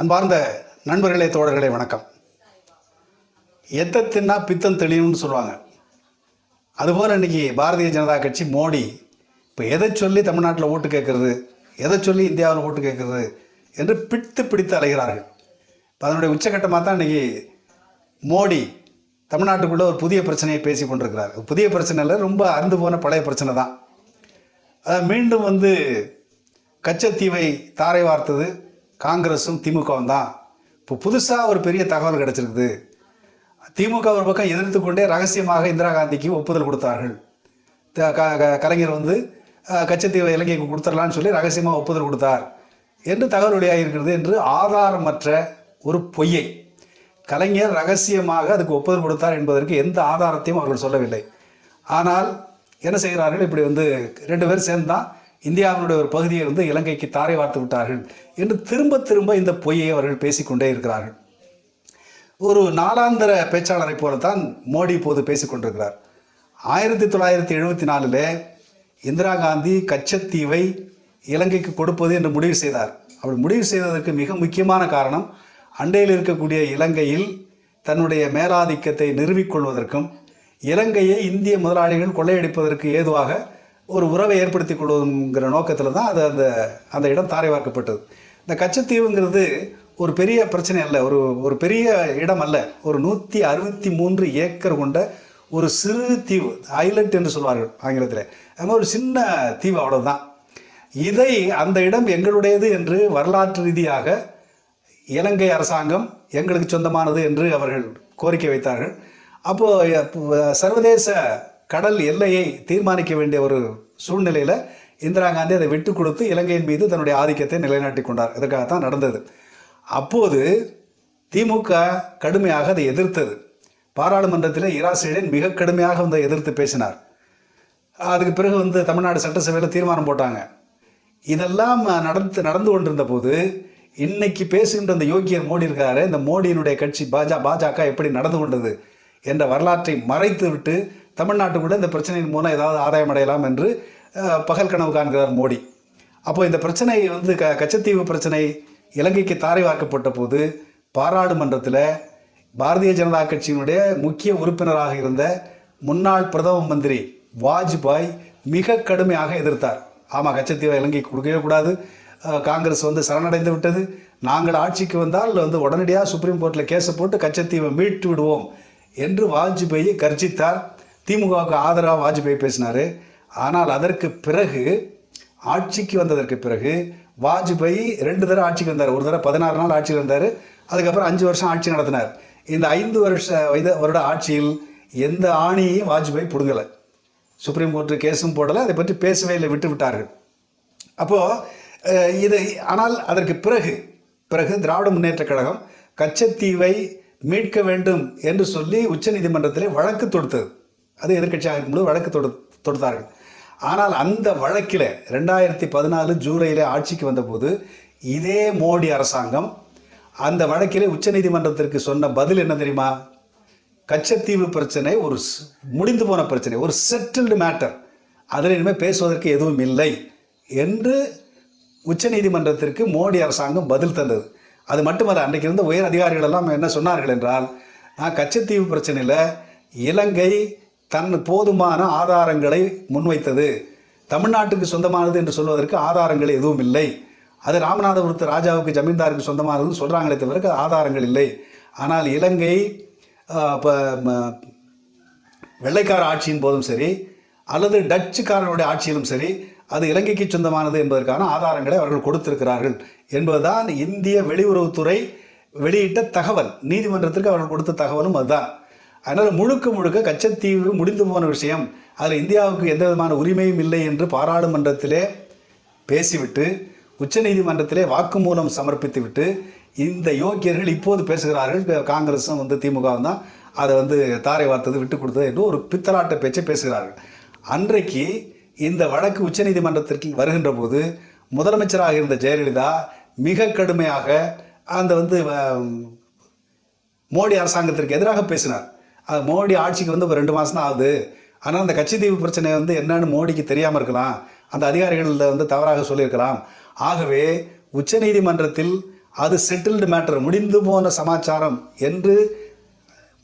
அன்பார்ந்த நண்பர்களே தோழர்களே வணக்கம். எத்தை தின்னா பித்தம் தெளியும்னு சொல்லுவாங்க. அதுபோல் இன்றைக்கி பாரதிய ஜனதா கட்சி மோடி இப்போ எதை சொல்லி தமிழ்நாட்டில் ஓட்டு கேட்குறது எதை சொல்லி இந்தியாவில் ஓட்டு கேட்குறது என்று பிடித்து பிடித்து அலைகிறார்கள். இப்போ அதனுடைய உச்சகட்டமாக தான் இன்றைக்கி மோடி தமிழ்நாட்டுக்குள்ளே ஒரு புதிய பிரச்சனையை பேசி கொண்டிருக்கிறார். புதிய பிரச்சனை இல்லை ரொம்ப அறுந்து போன பழைய பிரச்சனை தான். அதாவது மீண்டும் வந்து கச்சத்தீவை தாரை வார்த்தது காங்கிரஸும் திமுகவும் தான். இப்போ புதுசாக ஒரு பெரிய தகவல் கிடச்சிருக்குது. திமுக ஒரு பக்கம் எதிர்த்து கொண்டே ரகசியமாக இந்திரா காந்திக்கு ஒப்புதல் கொடுத்தார்கள். க- கலைஞர் வந்து கச்சத்தீவை இலங்கைக்கு கொடுத்துடலான்னு சொல்லி ரகசியமாக ஒப்புதல் கொடுத்தார். என்று தகவல் வெளியாக இருக்கிறது என்று ஆதாரமற்ற ஒரு பொய்யை. கலைஞர் ரகசியமாக அதுக்கு ஒப்புதல் கொடுத்தார் என்பதற்கு எந்த ஆதாரத்தையும் அவர்கள் சொல்லவில்லை. ஆனால் என்ன செய்கிறார்கள்? இப்படி வந்து ரெண்டு பேரும் சேர்ந்தான் இந்தியாவினுடைய ஒரு பகுதியை வந்து இலங்கைக்கு தாரை வார்த்து விட்டார்கள் என்று திரும்ப திரும்ப இந்த பொய்யை அவர்கள் பேசிக்கொண்டே இருக்கிறார்கள். ஒரு நாளாந்திர பேச்சாளரை போலத்தான் மோடி இப்போது பேசிக்கொண்டிருக்கிறார். ஆயிரத்தி தொள்ளாயிரத்தி எழுபத்தி நாலில் இந்திரா காந்தி கச்சத்தீவை இலங்கைக்கு கொடுப்பது என்று முடிவு செய்தார். அப்படி முடிவு செய்ததற்கு மிக முக்கியமான காரணம் அண்டையில் இருக்கக்கூடிய இலங்கையில் தன்னுடைய மேலாதிக்கத்தை நிறுவிக்கொள்வதற்கும் இலங்கையை இந்திய முதலாளிகள் கொள்ளையடிப்பதற்கு ஏதுவாக ஒரு உறவை ஏற்படுத்திக் கொள்வதுங்கிற நோக்கத்தில் தான் அது அந்த அந்த இடம் தாரைவாக்கப்பட்டது இந்த கச்சத்தீவுங்கிறது ஒரு பெரிய பிரச்சனை அல்ல. ஒரு ஒரு பெரிய இடம் அல்ல. ஒரு நூற்றி அறுபத்தி மூன்று ஏக்கர் கொண்ட ஒரு சிறு தீவு ஐலண்ட் என்று சொல்வார்கள் ஆங்கிலத்தில். அது மாதிரி ஒரு சின்ன தீவு அவ்வளோதான் இதை அந்த இடம் எங்களுடையது என்று வரலாற்று ரீதியாக இலங்கை அரசாங்கம் எங்களுக்கு சொந்தமானது என்று அவர்கள் கோரிக்கை வைத்தார்கள். அப்போது சர்வதேச கடல் எல்லையை தீர்மானிக்க வேண்டிய ஒரு சூழ்நிலையில் இந்திரா காந்தி அதை விட்டு கொடுத்து இலங்கையின் மீது தன்னுடைய ஆதிக்கத்தை நிலைநாட்டி கொண்டார். இதற்காகத்தான் நடந்தது. அப்போது திமுக கடுமையாக அதை எதிர்த்தது. பாராளுமன்றத்தில் இராசேடன் மிக கடுமையாக வந்து எதிர்த்து பேசினார். அதுக்கு பிறகு வந்து தமிழ்நாடு சட்டசபையில் தீர்மானம் போட்டாங்க. இதெல்லாம் நடந்து நடந்து கொண்டிருந்த போது இன்னைக்கு பேசுகின்ற இந்த யோகியர் மோடி இருக்காரு. இந்த மோடியினுடைய கட்சி பாஜ பாஜக எப்படி நடந்து கொண்டது என்ற வரலாற்றை மறைத்து விட்டு தமிழ்நாட்டுக்குள்ள இந்த பிரச்சனையின் மூலம் ஏதாவது ஆதாயம் அடையலாம் என்று பகல் கனவு காண்கிறார் மோடி. அப்போ இந்த பிரச்சனை வந்து க கச்சத்தீவு பிரச்சனை இலங்கைக்கு தாரை வார்க்கப்பட்ட போது பாராளுமன்றத்தில் பாரதிய ஜனதா கட்சியினுடைய முக்கிய உறுப்பினராக இருந்த முன்னாள் பிரதம மந்திரி வாஜ்பாய் மிக கடுமையாக எதிர்த்தார். ஆமாம் கச்சத்தீவை இலங்கைக்கு கொடுக்கவே கூடாது. காங்கிரஸ் வந்து சரணடைந்து விட்டது. நாங்கள் ஆட்சிக்கு வந்தால் வந்து உடனடியாக சுப்ரீம் கோர்ட்டில் கேஸை போட்டு கச்சத்தீவை மீட்டு விடுவோம் என்று வாஜ்பாய் கர்ஜித்தார். திமுகவுக்கு ஆதரவாக வாஜ்பாய் பேசினார். ஆனால் அதற்கு பிறகு ஆட்சிக்கு வந்ததற்கு பிறகு வாஜ்பாய் ரெண்டு தடவை ஆட்சிக்கு வந்தார். ஒரு தடவை பதினாறு நாள் ஆட்சியில் இருந்தார் அதுக்கப்புறம் அஞ்சு வருஷம் ஆட்சி நடத்தினார். இந்த ஐந்து வருஷ வயது வருட ஆட்சியில் எந்த ஆணியையும் வாஜ்பாய் பிடுங்கலை. சுப்ரீம் கோர்ட்டு கேஸும் போடலை. அதை பற்றி பேசவே இல்லை விட்டு விட்டார்கள். அப்போது இது ஆனால் அதற்கு பிறகு பிறகு திராவிட முன்னேற்றக் கழகம் கச்சத்தீவை மீட்க வேண்டும் என்று சொல்லி உச்சநீதிமன்றத்திலே வழக்கு தொடுத்தது. அது எதிர்க்கட்சியாக இருக்கும்போது வழக்கு தொடு தொடுத்தார்கள். ஆனால் அந்த வழக்கில் ரெண்டாயிரத்தி பதினாலு ஜூலையில் ஆட்சிக்கு வந்தபோது இதே மோடி அரசாங்கம் அந்த வழக்கிலே உச்சநீதிமன்றத்திற்கு சொன்ன பதில் என்ன தெரியுமா? கச்சத்தீவு பிரச்சனை ஒரு முடிந்து போன பிரச்சனை ஒரு செட்டில்டு மேட்டர் அதில் இனிமேல் பேசுவதற்கு எதுவும் இல்லை என்று உச்சநீதிமன்றத்திற்கு மோடி அரசாங்கம் பதில் தந்தது. அது மட்டுமல்ல அன்றைக்கு இருந்த உயர் அதிகாரிகள் எல்லாம் என்ன சொன்னார்கள் என்றால் நான் கச்சத்தீவு பிரச்சனையில் இலங்கை தன் போதுமான ஆதாரங்களை முன்வைத்தது. தமிழ்நாட்டுக்கு சொந்தமானது என்று சொல்வதற்கு ஆதாரங்கள் எதுவும் இல்லை. அது ராமநாதபுரத்து ராஜாவுக்கு ஜமீன்தாருக்கு சொந்தமானதுன்னு சொல்கிறாங்களே தவிர ஆதாரங்கள் இல்லை. ஆனால் இலங்கை இப்போ வெள்ளைக்கார ஆட்சியின் போதும் சரி அல்லது டச்சுக்காரனுடைய ஆட்சியிலும் சரி அது இலங்கைக்கு சொந்தமானது என்பதற்கான ஆதாரங்களை அவர்கள் கொடுத்திருக்கிறார்கள் என்பதுதான் இந்திய வெளியுறவுத்துறை வெளியிட்ட தகவல். நீதிமன்றத்திற்கு அவர்கள் கொடுத்த தகவலும் அதுதான். அதனால் முழுக்க முழுக்க கச்சத்தீவு முடிந்து போன விஷயம். அதில் இந்தியாவுக்கு எந்த விதமான உரிமையும் இல்லை என்று பாராளுமன்றத்திலே பேசிவிட்டு உச்சநீதிமன்றத்திலே வாக்குமூலம் சமர்ப்பித்துவிட்டு இந்த யோக்கியர்கள் இப்போது பேசுகிறார்கள். காங்கிரஸும் வந்து திமுகவும் தான் அதை வந்து தாரை வார்த்தது விட்டு கொடுத்தது என்று ஒரு பித்தலாட்ட பேச்சை பேசுகிறார்கள். அன்றைக்கு இந்த வழக்கு உச்சநீதிமன்றத்திற்கு வருகின்ற போது முதலமைச்சராக இருந்த ஜெயலலிதா மிக கடுமையாக அந்த வந்து மோடி அரசாங்கத்திற்கு எதிராக பேசினார். அது மோடி ஆட்சிக்கு வந்து ஒரு ரெண்டு மாதம் தான் ஆகுது. ஆனால் அந்த கட்சித்தீவு பிரச்சனை வந்து என்னன்னு மோடிக்கு தெரியாமல் இருக்கலாம். அந்த அதிகாரிகள் வந்து தவறாக சொல்லியிருக்கலாம். ஆகவே உச்சநீதிமன்றத்தில் அது செட்டில்டு மேட்டர் முடிந்து போன சமாச்சாரம் என்று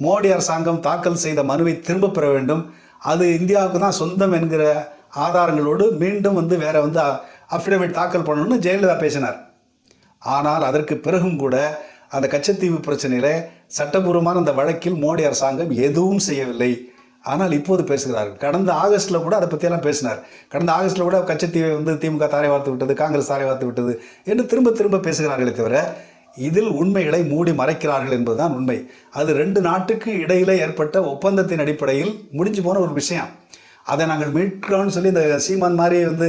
மோடி அரசாங்கம் தாக்கல் செய்த மனுவை திரும்ப பெற வேண்டும். அது இந்தியாவுக்கு தான் சொந்தம் என்கிற ஆதாரங்களோடு மீண்டும் வந்து வேற வந்து அஃபிடவிட் தாக்கல் பண்ணணும்னு ஜெயலலிதா பேசினார். ஆனால் அதற்கு பிறகும் கூட அந்த கச்சத்தீவு பிரச்சனையில் சட்டபூர்வமான அந்த வழக்கில் மோடி அரசாங்கம் எதுவும் செய்யவில்லை. ஆனால் இப்போது பேசுகிறார்கள். கடந்த ஆகஸ்ட்டில் கூட அதை பற்றியெல்லாம் பேசினார். கடந்த ஆகஸ்ட்டில் கூட கச்சத்தீவை வந்து திமுக தாரை வார்த்து விட்டது காங்கிரஸ் தாரை வார்த்து விட்டது என்று திரும்ப திரும்ப பேசுகிறார்களே தவிர இதில் உண்மைகளை மூடி மறைக்கிறார்கள் என்பதுதான் உண்மை. அது ரெண்டு நாட்டுக்கு இடையில ஏற்பட்ட ஒப்பந்தத்தின் அடிப்படையில் முடிஞ்சு போன ஒரு விஷயம். அதை நாங்கள் மீட்கிறோம்னு சொல்லி இந்த சீமான் மாதிரி வந்து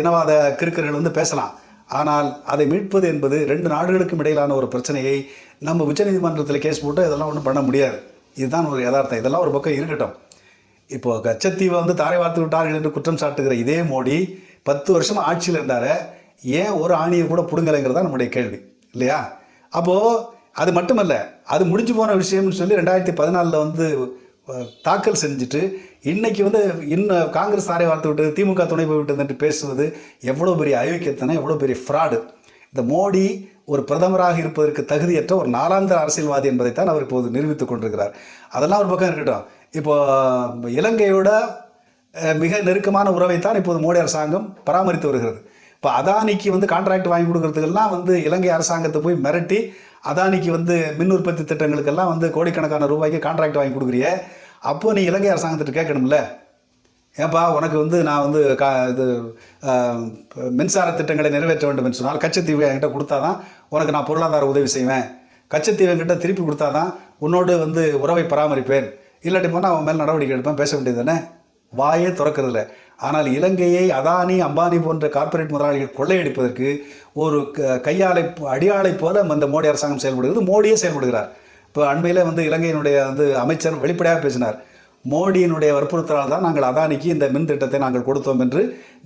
இனவாத கிறுக்கர்கள் வந்து பேசலாம். ஆனால் அதை மீட்பது என்பது ரெண்டு நாடுகளுக்கும் இடையிலான ஒரு பிரச்சனையை நம்ம உச்சநீதிமன்றத்தில் கேஸ் போட்டு இதெல்லாம் ஒன்றும் பண்ண முடியாது. இதுதான் ஒரு யதார்த்தம். இதெல்லாம் ஒரு பக்கம் இருக்கட்டும். இப்போது கச்சத்தீவை வந்து தாரை வார்த்து விட்டார்கள் என்று குற்றம் சாட்டுகிற இதே மோடி பத்து வருஷம் ஆட்சியில் இருந்தார். ஏன் ஒரு ஆணியை கூட பிடுங்கலைங்கிறது தான் நம்முடைய கேள்வி. இல்லையா? அப்போது அது மட்டுமல்ல அது முடிஞ்சு போன விஷயம்னு சொல்லி ரெண்டாயிரத்தி பதினாலில் வந்து தாக்கல் செஞ்சுட்டு இன்னைக்கு வந்து இன்னும் காங்கிரஸ் தாரை வார்த்து விட்டது திமுக துணை போய்விட்டது என்று பேசுவது எவ்வளோ பெரிய அயோக்கியத்தனம் எவ்வளோ பெரிய ஃப்ராடு இந்த மோடி ஒரு பிரதமராக இருப்பதற்கு தகுதியற்ற ஒரு நாளாந்திர அரசியல்வாதி என்பதைத்தான் அவர் இப்போது நிரூபித்துக் கொண்டிருக்கிறார். அதெல்லாம் ஒரு பக்கம் இருக்கட்டும். இப்போ இலங்கையோட மிக நெருக்கமான உறவைத்தான் இப்போது மோடி அரசாங்கம் பராமரித்து வருகிறது. இப்போ அதானிக்கு வந்து கான்ட்ராக்ட் வாங்கி கொடுக்கறதுக்கெல்லாம் வந்து இலங்கை அரசாங்கத்தை போய் மிரட்டி அதானிக்கு வந்து மின் உற்பத்தி திட்டங்களுக்கெல்லாம் வந்து கோடிக்கணக்கான ரூபாய்க்கு கான்ட்ராக்ட் வாங்கி கொடுக்குறிய. அப்போது நீ இலங்கை அரசாங்கத்திட்ட கேட்கணும்ல? ஏன்பா உனக்கு வந்து நான் வந்து கா இது மின்சார திட்டங்களை நிறைவேற்ற வேண்டும் என்று சொன்னால் கச்சத்தீவு என்கிட்ட கொடுத்தாதான் உனக்கு நான் பொருளாதார உதவி செய்வேன். கச்சத்தீவு என்கிட்ட திருப்பி கொடுத்தாதான் உன்னோடு வந்து உறவை பராமரிப்பேன். இல்லாட்டி போனால் அவன் மேல் நடவடிக்கை எடுப்பேன் பேச வேண்டியது தானே? வாயே திறக்கிறதில்ல. ஆனால் இலங்கையை அதானி அம்பானி போன்ற கார்ப்பரேட் முதலாளிகள் கொள்ளையடிப்பதற்கு ஒரு க- கையாளை அடியாளை போல இந்த மோடி அரசாங்கம் செயல்படுகிறது. மோடியே செயல்படுகிறார். இப்போ அண்மையில் வந்து இலங்கையினுடைய வந்து அமைச்சர் வெளிப்படையாக பேசினார். மோடியினுடைய வற்புறுத்தலால் தான் நாங்கள் அதானிக்கு இந்த மின் திட்டத்தை நாங்கள் கொடுத்தோம் என்று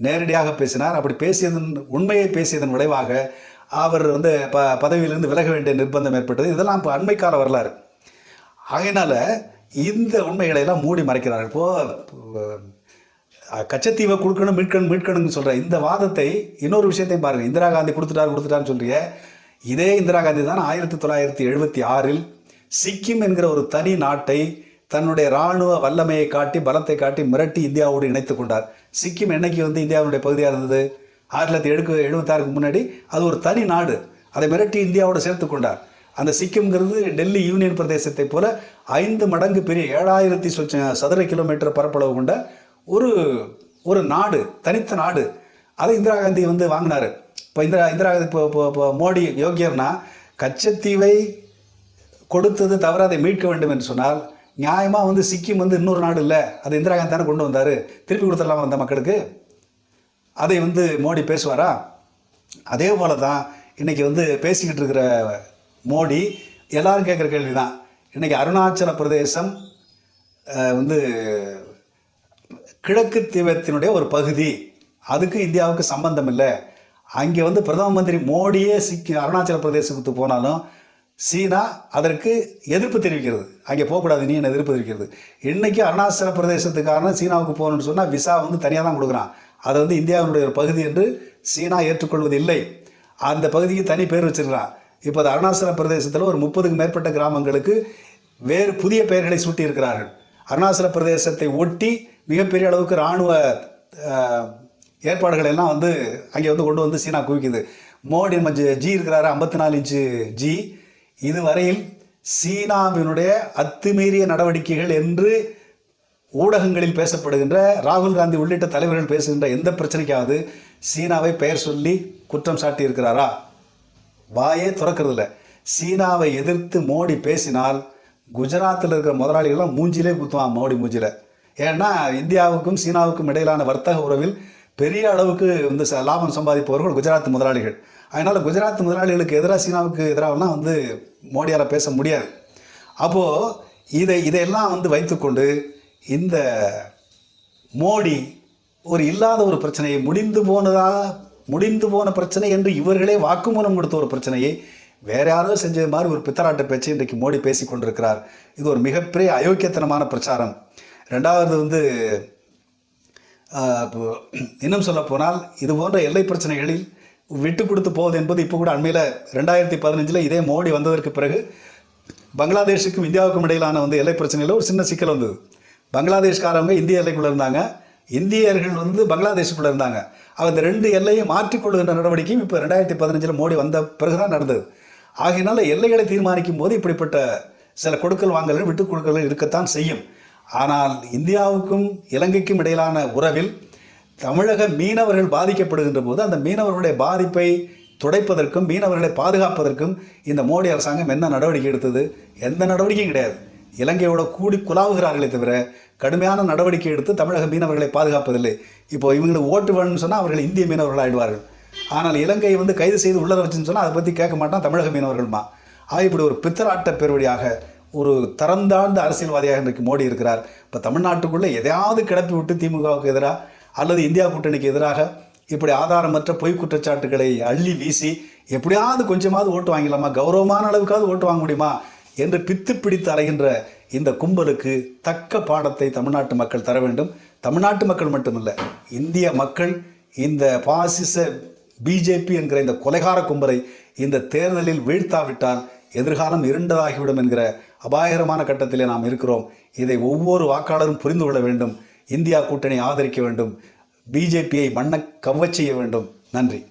நேரடியாக பேசினார். அப்படி பேசியதன் உண்மையை பேசியதன் விளைவாக அவர் வந்து ப பதவியிலிருந்து விலக வேண்டிய நிர்பந்தம் ஏற்பட்டது. இதெல்லாம் இப்போ அண்மை கால வரலாறு. ஆகையினால் இந்த உண்மைகளை எல்லாம் மூடி மறைக்கிறார்கள். இப்போது கச்சத்தீவை கொடுக்கணும் மீட்கணும் மீட்கணும்னு சொல்கிற இந்த வாதத்தை இன்னொரு விஷயத்தையும் பாருங்கள் இந்திரா காந்தி கொடுத்துட்டார் கொடுத்துட்டான்னு சொல்றிய. இதே இந்திரா காந்தி தான் ஆயிரத்தி தொள்ளாயிரத்தி எழுபத்தி ஆறில் சிக்கிம் என்கிற ஒரு தனி நாட்டை தன்னுடைய இராணுவ வல்லமையை காட்டி பலத்தை காட்டி மிரட்டி இந்தியாவோடு இணைத்துக் கொண்டார். சிக்கிம் என்னைக்கு வந்து இந்தியாவுடைய பகுதியாக இருந்தது? ஆயிரத்தி தொள்ளாயிரத்தி எழுக்கு எழுபத்தாறுக்கு முன்னாடி அது ஒரு தனி நாடு. அதை மிரட்டி இந்தியாவோடு சேர்த்து கொண்டார். அந்த சிக்கிம்ங்கிறது டெல்லி யூனியன் பிரதேசத்தை போல ஐந்து மடங்கு பெரிய ஏழாயிரத்தி சதுர கிலோமீட்டர் பரப்பளவு கொண்ட ஒரு ஒரு நாடு தனித்த நாடு. அதை இந்திரா காந்தி வந்து வாங்கினாரு. இப்போ இந்திரா இந்திரா காந்தி இப்போ இப்போ மோடி யோகியர்னா கச்சத்தீவை கொடுத்தது தவிர அதை மீட்க வேண்டும் என்று சொன்னால் நியாயமாக வந்து சிக்கிம் வந்து இன்னொரு நாடு இல்லை. அது இந்திரா காந்தி தானே கொண்டு வந்தார். திருப்பி கொடுத்துடலாமா அந்த மக்களுக்கு? அதை வந்து மோடி பேசுவாரா? அதே போல தான் இன்றைக்கி வந்து பேசிக்கிட்டு இருக்கிற மோடி எல்லாரும் கேட்குற கேள்வி தான் இன்றைக்கி அருணாச்சல பிரதேசம் வந்து கிழக்கு தீபத்தினுடைய ஒரு பகுதி. அதுக்கு இந்தியாவுக்கு சம்பந்தம் இல்லை. அங்கே வந்து பிரதம மந்திரி மோடியே சிக்கி அருணாச்சல பிரதேசத்துக்கு போனாலும் சீனா அதற்கு எதிர்ப்பு தெரிவிக்கிறது. அங்கே போகக்கூடாது நீ என்ன எதிர்ப்பு தெரிவிக்கிறது. இன்றைக்கி அருணாச்சல பிரதேசத்துக்கான சீனாவுக்கு போகணும்னு சொன்னால் விசா வந்து தனியாக தான் கொடுக்குறான். அதை வந்து இந்தியாவினுடைய ஒரு பகுதி என்று சீனா ஏற்றுக்கொள்வது இல்லை. அந்த பகுதிக்கு தனி பேர் வச்சிருக்கிறான். இப்போ அது அருணாச்சல பிரதேசத்தில் ஒரு முப்பதுக்கு மேற்பட்ட கிராமங்களுக்கு வேறு புதிய பெயர்களை சூட்டியிருக்கிறார்கள். அருணாச்சல பிரதேசத்தை ஒட்டி மிகப்பெரிய அளவுக்கு இராணுவ ஏற்பாடுகளை ஏற்பாடுகள் எல்லாம் வந்து அங்கே வந்து கொண்டு வந்து சீனா குவிக்குது. மோடி நம்ம ஜி- ஜி இருக்கிறாரு ஐம்பத்தி நாலு இன்ச்சு ஜி. இதுவரையில் சீனாவினுடைய அத்துமீறிய நடவடிக்கைகள் என்று ஊடகங்களில் பேசப்படுகின்ற ராகுல் காந்தி உள்ளிட்ட தலைவர்கள் பேசுகின்ற எந்த பிரச்சனைக்காவது சீனாவை பெயர் சொல்லி குற்றம் சாட்டி இருக்கிறாரா வாயே திறக்கிறதில்ல. சீனாவை எதிர்த்து மோடி பேசினால் குஜராத்தில் இருக்கிற முதலாளிகள்லாம் மூஞ்சிலே குத்துவான் மோடி மூஞ்சியில் ஏன்னா இந்தியாவுக்கும் சீனாவுக்கும் இடையிலான வர்த்தக உறவில் பெரிய அளவுக்கு வந்து ச- லாபம் சம்பாதிப்பவர்கள் குஜராத் முதலாளிகள். அதனால் குஜராத் முதலாளிகளுக்கு எதிராக சீனாவுக்கு எதிராகலாம் வந்து மோடியால் பேச முடியாது. அப்போது இதை இதையெல்லாம் வந்து வைத்துக்கொண்டு இந்த மோடி ஒரு இல்லாத ஒரு பிரச்சனையை முடிந்து போனதாக முடிந்து போன பிரச்சனை என்று இவர்களே வாக்குமூலம் கொடுத்த ஒரு பிரச்சனையை வேற யாரோ செஞ்சது மாதிரி ஒரு பித்தராட்ட பேச்சு இன்றைக்கு மோடி பேசி கொண்டிருக்கிறார். இது ஒரு மிகப்பெரிய அயோக்கியத்தனமான பிரச்சாரம். ரெண்டாவது வந்து இன்னும் சொல்ல போனால் இது போன்ற எல்லை பிரச்சனைகளில் விட்டு கொடுத்து போவது என்பது இப்போ கூட அண்மையில் ரெண்டாயிரத்தி பதினஞ்சில் இதே மோடி வந்ததற்கு பிறகு பங்களாதேஷுக்கும் இந்தியாவுக்கும் இடையிலான வந்து எல்லை பிரச்சனையில் ஒரு சின்ன சிக்கல் வந்தது. பங்களாதேஷ்காரவங்க இந்திய எல்லைக்குள்ளே இருந்தாங்க. இந்தியர்கள் வந்து பங்களாதேஷுக்குள்ளே இருந்தாங்க. அந்த இந்த ரெண்டு எல்லையை மாற்றிக்கொள்கின்ற நடவடிக்கையும் இப்போ ரெண்டாயிரத்தி பதினஞ்சில் மோடி வந்த பிறகு தான் நடந்தது. ஆகையினால எல்லைகளை தீர்மானிக்கும் போது இப்படிப்பட்ட சில கொடுக்கல் வாங்கல்கள் விட்டுக் கொடுக்கல்கள் இருக்கத்தான் செய்யும். ஆனால் இந்தியாவுக்கும் இலங்கைக்கும் இடையிலான உறவில் தமிழக மீனவர்கள் பாதிக்கப்படுகின்ற போது அந்த மீனவர்களுடைய பாதிப்பை துடைப்பதற்கும் மீனவர்களை பாதுகாப்பதற்கும் இந்த மோடி அரசாங்கம் என்ன நடவடிக்கை எடுத்தது? எந்த நடவடிக்கையும் கிடையாது. இலங்கையோட கூடி குலாவுகிறார்களே தவிர கடுமையான நடவடிக்கை எடுத்து தமிழக மீனவர்களை பாதுகாப்பதில்லை. இப்போ இவங்களுக்கு ஓட்டு வேணும்னு சொன்னால் அவர்கள் இந்திய மீனவர்கள் ஆயிடுவார்கள். ஆனால் இலங்கை வந்து கைது செய்து உள்ளத வச்சுன்னு சொன்னால் அதை பற்றி கேட்க மாட்டான் தமிழக மீனவர்கள்மா? ஆக இப்படி ஒரு பித்தராட்ட பெருவழியாக ஒரு தரந்தாழ்ந்த அரசியல்வாதியாக இன்றைக்கு மோடி இருக்கிறார். இப்போ தமிழ்நாட்டுக்குள்ளே எதையாவது கிளப்பி விட்டு திமுகவுக்கு எதிராக அல்லது இந்தியா கூட்டணிக்கு எதிராக இப்படி ஆதாரமற்ற பொய் குற்றச்சாட்டுகளை அள்ளி வீசி எப்படியாவது கொஞ்சமாவது ஓட்டு வாங்கிடலாமா? கௌரவமான அளவுக்காவது ஓட்டு வாங்க முடியுமா? என்று பித்து பிடித்து அறைகின்ற இந்த கும்பலுக்கு தக்க பாடத்தை தமிழ்நாட்டு மக்கள் தர வேண்டும். தமிழ்நாட்டு மக்கள் மட்டுமல்ல இந்திய மக்கள் இந்த பாசிச பிஜேபி என்கிற இந்த கொலைகார கும்பலை இந்த தேர்தலில் வீழ்த்தாவிட்டால் எதிர்காலம் இருண்டதாகிவிடும் என்கிற அபாயகரமான கட்டத்திலே நாம் இருக்கிறோம். இதை ஒவ்வொரு வாக்காளரும் புரிந்து கொள்ள வேண்டும். இந்தியா கூட்டணி ஆதரிக்க வேண்டும். பிஜேபியை மண்ண கவ்வச் செய்ய வேண்டும். நன்றி.